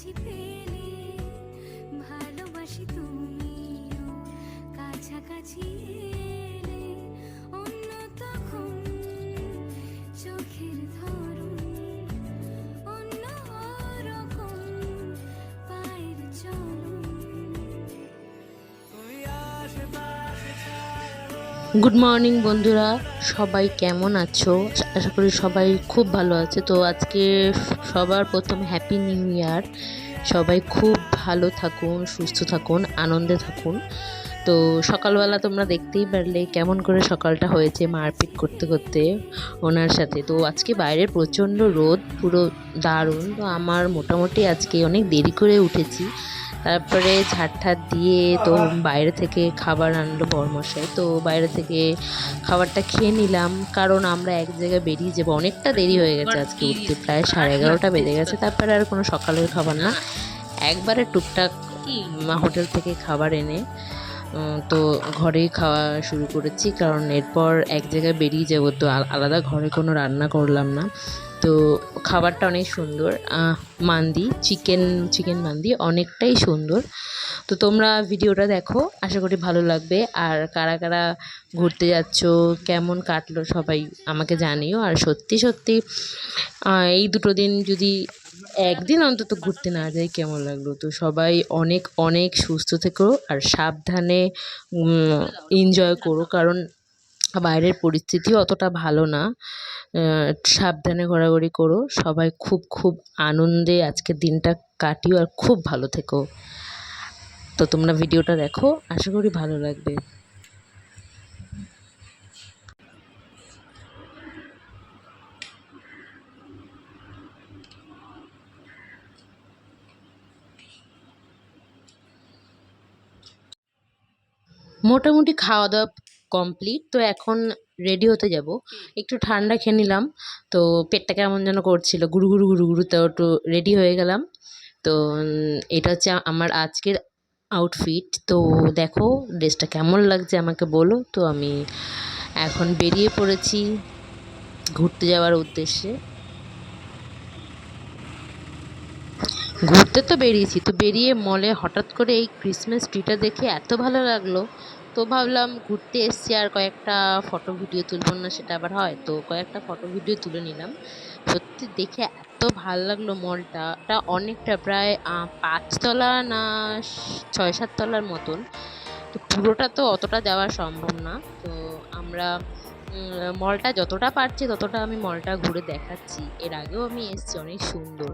কাছাকাছি পেলে ভালোবাসি তুমিও কাছাকাছি অন্য তখন চোখের ধরন গুড মর্নিং বন্ধুরা। সবাই কেমন আছো? আশা করি সবাই খুব ভালো আছে। তো আজকে সবার প্রথম হ্যাপি নিউ ইয়ার সবাই খুব ভালো থাকুন, সুস্থ থাকুন, আনন্দে থাকুন। তো সকালবেলা তোমরা দেখতেই পারলে কেমন করে সকালটা হয়েছে মারপিট করতে করতে ওনার সাথে। তো আজকে বাইরে প্রচণ্ড রোদ, পুরো দারুণ। তো আমার মোটামুটি আজকে অনেক দেরি করে উঠেছি। তারপরে ঝাড় ঠাট দিয়ে তো বাইরে থেকে খাবার আনলো বরমশাই। তো বাইরে থেকে খাবারটা খেয়ে নিলাম, কারণ আমরা এক জায়গায় বেরিয়ে যাব। অনেকটা দেরি হয়ে গেছে আজকে উঠতে, প্রায় সাড়ে এগারোটা বেজে গেছে। তারপরে আর কোনো সকালের খাবার না। একবারে টুকটাক হোটেল থেকে খাবার এনে তো ঘরেই খাওয়া শুরু করেছি। কারণ এরপর এক জায়গায় বেরিয়ে যাব তো আলাদা ঘরে কোনো রান্না করলাম না। তো খাবারটা অনেক সুন্দর। মান্দি, চিকেন চিকেন মান্দি অনেকটাই সুন্দর। তো তোমরা ভিডিওটা দেখো, আশা করি ভালো লাগবে। আর কারা কারা ঘুরতে যাচ্ছ, কেমন কাটলো সবাই আমাকে জানিও। আর সত্যি সত্যি এই দুটো দিন যদি একদিন অন্তত ঘুরতে না যাই, কেমন লাগল? তো সবাই অনেক অনেক সুস্থ থেকো আর সাবধানে এনজয় করো। কারণ বাইরের পরিস্থিতিও অতটা ভালো না। সাবধানে ঘোরাঘুরি করো। সবাই খুব খুব আনন্দে আজকের দিনটা কাটিও আর খুব ভালো থেকো। তো তোমরা ভিডিওটা দেখো। আশা করি ভালো লাগবে। মোটামুটি খাওয়া দাওয়া কমপ্লিট তো এখন রেডি হতে যাব। একটু ঠান্ডা খেয়ে নিলাম। তো পেটটা কেমন যেন করছিল। গুরু গুরু গুরু গুরু তো একটু রেডি হয়ে গেলাম। তো এটা হচ্ছে আমার আজকের আউটফিট তো দেখো ড্রেসটা কেমন লাগছে আমাকে বলো। তো আমি এখন বেরিয়ে পড়েছি ঘুরতে যাওয়ার উদ্দেশ্যে। ঘুরতে তো বেরিয়েছি। তো বেরিয়ে মলে হঠাৎ করে এই ক্রিসমাস ট্রিটা দেখে এত ভালো লাগল। তো ভাবলাম ঘুরতে এসছি আর কয়েকটা ফটো ভিডিও তুলবো না সেটা আবার হয়। তো কয়েকটা ফটো ভিডিও তুলে নিলাম। সত্যি দেখে এত ভালো লাগল মলটা এটা অনেকটা প্রায় পাঁচতলা না ছয়, সাত তলার মতন। তো পুরোটা তো অতটা যাওয়া সম্ভব না। তো আমরা মলটা যতটা পারছি ততটা আমি মলটা ঘুরে দেখাচ্ছি। এর আগেও আমি এসছি, অনেক সুন্দর।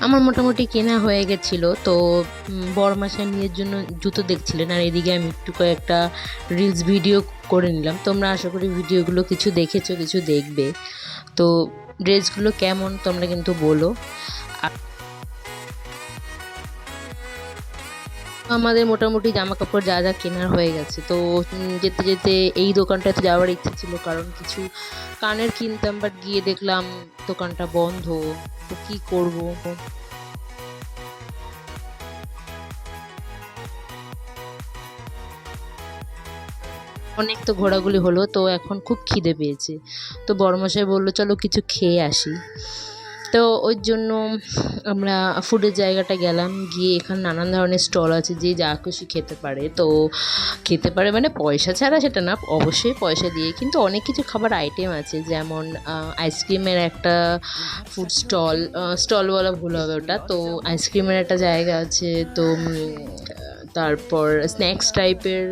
আমার মোটামুটি কেনা হয়ে গেছিল তো উম, বড় মাসের মেয়ের জন্য জুতো দেখছিলেন আর এদিকে আমি একটু কয়েকটা রিলস ভিডিও করে নিলাম। তোমরা আশা করি ভিডিওগুলো কিছু দেখেছ কিছু দেখবে। তো ড্রেসগুলো কেমন তোমরা কিন্তু বলো। আমাদের মোটামুটি জামা কাপড় যা যা কেনার হয়ে গেছে। তো যেতে যেতে এই দোকানটাতে যাওয়ার ইচ্ছে ছিল, কারণ কিছু কানের কিনতাম বাট গিয়ে দেখলাম দোকানটা বন্ধ। তো কি করব? অনেক তো ঘোরাঘুরি হলো, তো এখন খুব খিদে পেয়েছে। তো বড়মশাই বলল, চলো কিছু খেয়ে আসি। তো ওই জন্য আমরা ফুডের জায়গাটা গেলাম। গিয়ে এখানে নানান ধরনের স্টল আছে, যে যা খুশি খেতে পারে। তো খেতে পারে মানে পয়সা ছাড়া সেটা না, অবশ্যই পয়সা দিয়ে। কিন্তু অনেক কিছু খাবার আইটেম আছে, যেমন আইসক্রিমের একটা ফুড স্টল স্টল বলা ভুল হবে ওটা। তো আইসক্রিমের একটা জায়গা আছে। তো তারপর স্ন্যাক্স টাইপের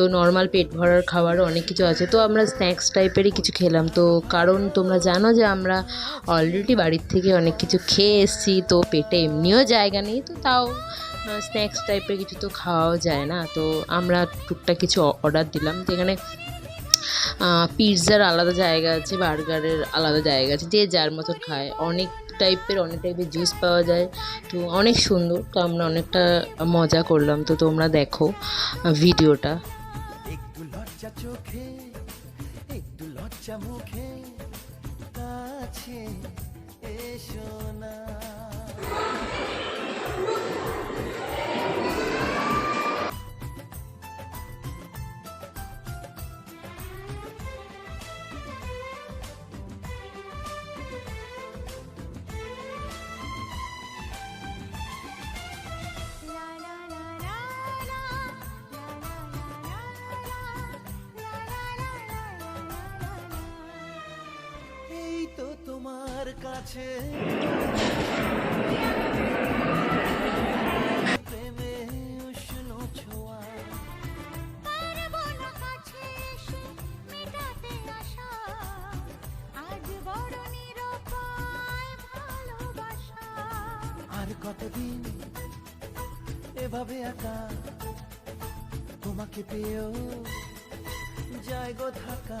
তো নর্মাল পেট ভরার খাবারও অনেক কিছু আছে। তো আমরা স্ন্যাক্স টাইপেরই কিছু খেলাম। তো কারণ তোমরা জানো যে আমরা অলরেডি বাড়ির থেকে অনেক কিছু খেয়ে এসেছি। তো পেটে এমনিও জায়গা নেই। তো তাও স্ন্যাক্স টাইপের কিছু তো খাওয়াও যায় না। তো আমরা টুকটাক কিছু অর্ডার দিলাম। তো এখানে পিৎজার আলাদা জায়গা আছে বার্গারের আলাদা জায়গা আছে। যে যার মতন খায়। অনেক টাইপের অনেক টাইপের জুস পাওয়া যায়। তো অনেক সুন্দর। তো আমরা অনেকটা মজা করলাম। তো তোমরা দেখো ভিডিওটা লজ্জা চোখে একটু লজ্জা মুখে। আর কতদিন এভাবে একা? তোমাকে পেয়েও যায় গো থাকা।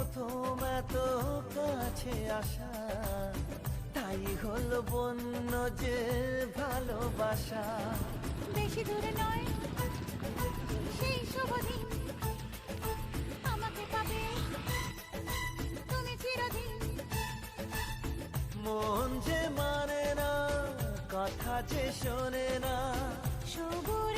প্রথম এত কাছে আসা তাই হলো বন্য যে ভালোবাসা। বেশি দূরে নয় সেই শুভ দিন আমাকে পাবে। তুমি চিরদিন মন যে মানে না কথা যে শোনে না সবুজ